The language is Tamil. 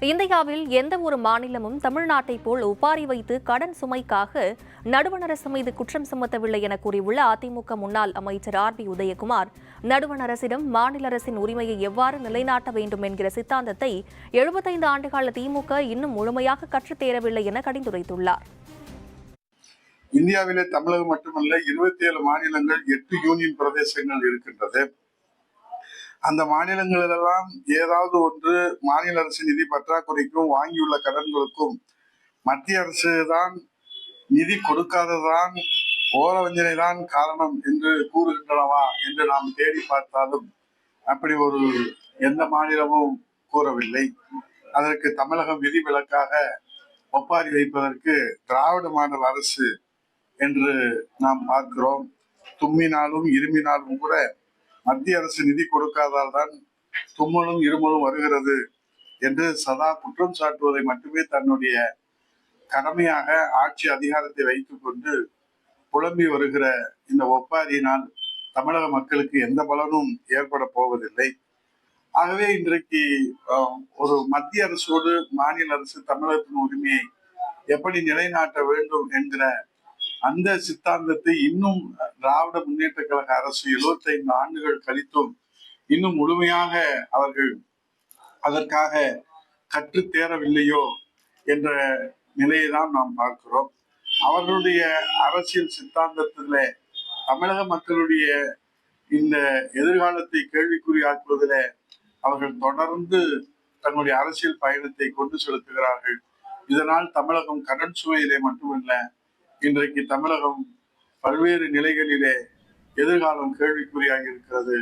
இந்தியாவில் எந்த ஒரு மாநிலமும் தமிழ்நாட்டை போல் ஒப்பாரி வைத்து கடன் சுமைக்காக நடுவண் அரசு மீது குற்றம் சுமத்தவில்லை என கூறியுள்ள அதிமுக முன்னாள் அமைச்சர் ஆர் பி உதயகுமார். நடுவண் அரசிடம் மாநில அரசின் உரிமையை எவ்வாறு நிலைநாட்ட வேண்டும் என்கிற சித்தாந்தத்தை எழுபத்தைந்து ஆண்டுகால திமுக இன்னும் முழுமையாக கற்றுத்தேரவில்லை என கடிந்துரைத்துள்ளார். இந்தியாவிலே தமிழகம் மட்டுமல்ல இருபத்தி ஏழு மாநிலங்கள் எட்டு யூனியன் பிரதேசங்கள் இருக்கின்றது. அந்த மாநிலங்களிலெல்லாம் ஏதாவது ஒன்று மாநில அரசு நிதி பற்றாக்குறைக்கும் வாங்கியுள்ள கடன்களுக்கும் மத்திய அரசு தான் நிதி கொடுக்காததான் ஓரவஞ்சனை தான் காரணம் என்று கூறுகின்றனவா என்று நாம் தேடி பார்த்தாலும் அப்படி ஒரு எந்த மாநிலமும் கூறவில்லை. அதற்கு தமிழகம் விதிவிலக்காக ஒப்பாரி வைப்பதற்கு திராவிட மாநில அரசு என்று நாம் பார்க்கிறோம். தும்மினாலும் இருமினாலும் கூட மத்திய அரசு நிதி கொடுக்காதால் தான் தும்மலும் இருமலும் வருகிறது என்று சதா குற்றம் சாட்டுவதை மட்டுமே தன்னுடைய கடமையாக ஆட்சி அதிகாரத்தை வைத்துக்கொண்டு புலம்பி வருகிற இந்த ஒப்பாரியினால் தமிழக மக்களுக்கு எந்த பலனும் ஏற்பட போவதில்லை. ஆகவே இன்றைக்கு ஒரு மத்திய அரசோடு மாநில அரசு தமிழகத்தின் உரிமையை எப்படி நிலைநாட்ட வேண்டும் என்கிற அந்த சித்தாந்தத்தை இன்னும் திராவிட முன்னேற்ற கழக அரசு 75 ஆண்டுகள் கழித்தும் இன்னும் முழுமையாக அவர்கள் அதற்காக கற்றுத் தேரவில்லையோ என்ற நிலையை தான் நாம் பார்க்கிறோம். அவர்களுடைய அரசியல் சித்தாந்தத்துல தமிழக மக்களுடைய இந்த எதிர்காலத்தை கேள்விக்குறியாக்குவதில் அவர்கள் தொடர்ந்து தங்களுடைய அரசியல் பயணத்தை கொண்டு செலுத்துகிறார்கள். இதனால் தமிழகம் கடன் சுமையிலே மட்டுமல்ல இன்றைக்கு தமிழகம் பல்வேறு நிலைகளிலே எதிர்காலம் கேள்விக்குறியாகி இருக்கிறது